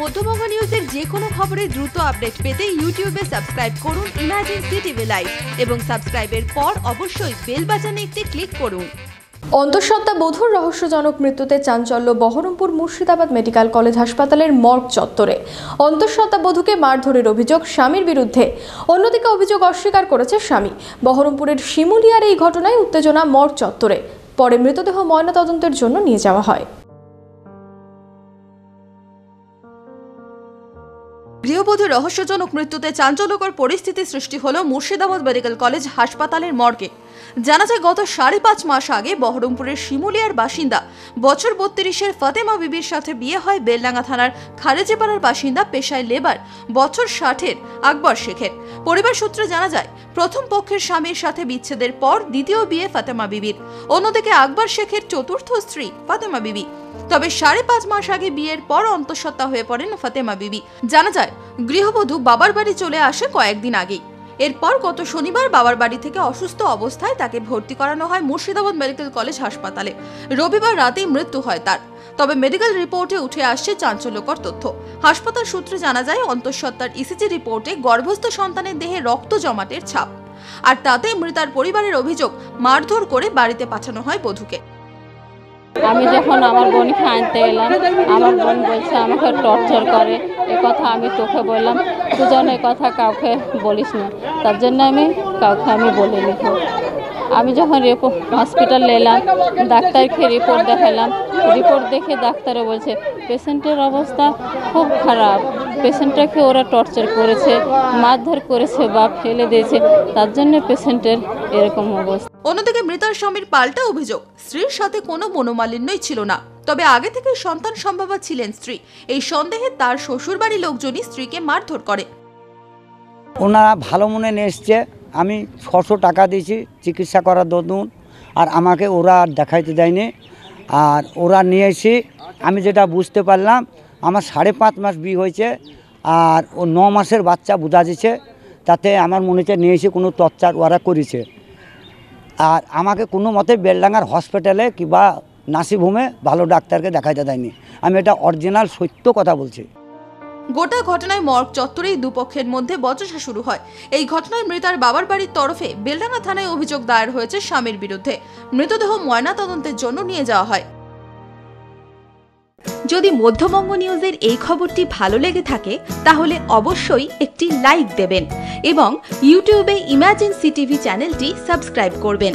মধ্যবঙ্গ নিউজের যে কোনো খবরের দ্রুত আপডেট পেতে ইউটিউবে সাবস্ক্রাইব করুন ইমাজিন সিটিভি লাইভ এবং সাবস্ক্রাইবের পর অবশ্যই বেল বাজানে একটি ক্লিক করুন। অন্তঃসত্ত্বা বধূর রহস্যজনক মৃত্যুতে চাঞ্চল্য বহরমপুর মুর্শিদাবাদ মেডিকেল কলেজ হাসপাতালের মর্গ চত্বরে। অন্তঃসত্ত্বা বধূকে মারধরের অভিযোগ স্বামীর বিরুদ্ধে। অন্যদিকে অভিযোগ অস্বীকার করেছে স্বামী। বহরমপুরের শিমুলিয়ার এই ঘটনায় উত্তেজনা মর্গ চত্বরে। পরে মৃতদেহ ময়নাতদন্তের জন্য নিয়ে যাওয়া হয়। গৃহবধূর রহস্যজনক মৃত্যুতে চাঞ্চল্যকর পরিস্থিতি সৃষ্টি হল মুর্শিদাবাদ মেডিকেল কলেজ হাসপাতালের মর্গে। জানা যায়, গত সাড়ে পাঁচ মাস আগে বহরমপুরের শিমুলিয়ার বাসিন্দা বছর বত্রিশের ফাতেমা বিবির সাথে বিয়ে হয় বেলডাঙ্গা থানার খারেজিপাড়ার বাসিন্দা পেশায় লেবার বছর ষাটের আকবর শেখের। পরিবার সূত্রে জানা যায় প্রথম পক্ষের স্বামীর সাথে বিচ্ছেদের পর দ্বিতীয় বিয়ে ফাতেমা বিবির। অন্যদিকে আকবর শেখের চতুর্থ স্ত্রী ফাতেমা বিবি। তবে সাড়ে পাঁচ মাস আগে বিয়ের পর অন্তঃসত্ত্বা হয়ে পড়েন ফাতেমা বিবি। জানা যায়, গৃহবধূ বাবার বাড়ি চলে আসে কয়েকদিন আগেই। এরপর গত শনিবার বাবার বাড়ি থেকে অসুস্থ অবস্থায় তাকে ভর্তি করানো হয় মুর্শিদাবাদ মেডিকেল কলেজ হাসপাতালে। রবিবার রাতেই মৃত্যু হয় তার। তবে মেডিকেল রিপোর্টে উঠে আসছে চাঞ্চল্যকর তথ্য। হাসপাতাল সূত্রে জানা যায়, অন্তঃসত্ত্বার ইসিজি রিপোর্টে গর্ভস্থ সন্তানের দেহে রক্ত জমাটের ছাপ। আর তাতে মৃতার পরিবারের অভিযোগ, মারধর করে বাড়িতে পাঠানো হয় বধূকে। আমি যখন আমার বোনকে আনতে এলাম, আমার বোন বলছে, আমাকে টর্চার করে। এ কথা আমি তোকে বললাম। এ কথা কাউকে বলিস না। তার জন্য আমি কাউকে আমি বলে বলিনি। আমি যখন রিপোর্ট হসপিটালে এলাম, ডাক্তারকে রিপোর্ট দেখালাম। রিপোর্ট দেখে ডাক্তারও বলছে পেশেন্টের অবস্থা খুব খারাপ। পেশেন্টটাকে ওরা টর্চার করেছে, মারধর করেছে বা ফেলে দিয়েছে। তার জন্য পেশেন্টের এরকম অবস্থা। অন্যদিকে মৃতার স্বামীর পাল্টা অভিযোগ। স্ত্রীর সাথে কোনো মনোমালিন্যই ছিল না। তবে আগে থেকে সন্তান সম্ভাবা ছিলেন স্ত্রী। এই সন্দেহে তার শ্বশুরবাড়ির লোকজনই স্ত্রীকে মারধর করে। ওনারা ভালো মনে নিয়ে আমি ছশো টাকা দিয়েছি, চিকিৎসা করার দরুন। আর আমাকে ওরা আর দেখাইতে দেয়নি। আর ওরা নিয়ে এসে আমি যেটা বুঝতে পারলাম, আমার সাড়ে পাঁচ মাস বিয়ে হয়েছে, আর ও ন মাসের বাচ্চা বোঝা দিছে তাতে আমার মনে হচ্ছে নিয়ে এসে কোনো টর্চার ওরা করেছে। আর আমাকে কোনো মতে বেলডাঙ্গার হসপিটালে কিংবা নাসিভূমে ভালো ডাক্তারকে দেখাইতে দেয়নি। আমি এটা অরিজিনাল সত্য কথা বলছি। গোটা ঘটনায় মর্গ চত্বরেই দুপক্ষের মধ্যে বচসা শুরু হয়। এই ঘটনায় মৃতার বাবার বাড়ির তরফে বেলডাঙ্গা থানায় অভিযোগ দায়ের হয়েছে স্বামীর বিরুদ্ধে। মৃতদেহ ময়না তদন্তের জন্য নিয়ে যাওয়া হয়। যদি মধ্যবঙ্গ নিউজের এই খবরটি ভালো লেগে থাকে তাহলে অবশ্যই একটি লাইক দেবেন এবং ইউটিউবে ইমাজিন সিটিভি চ্যানেলটি সাবস্ক্রাইব করবেন।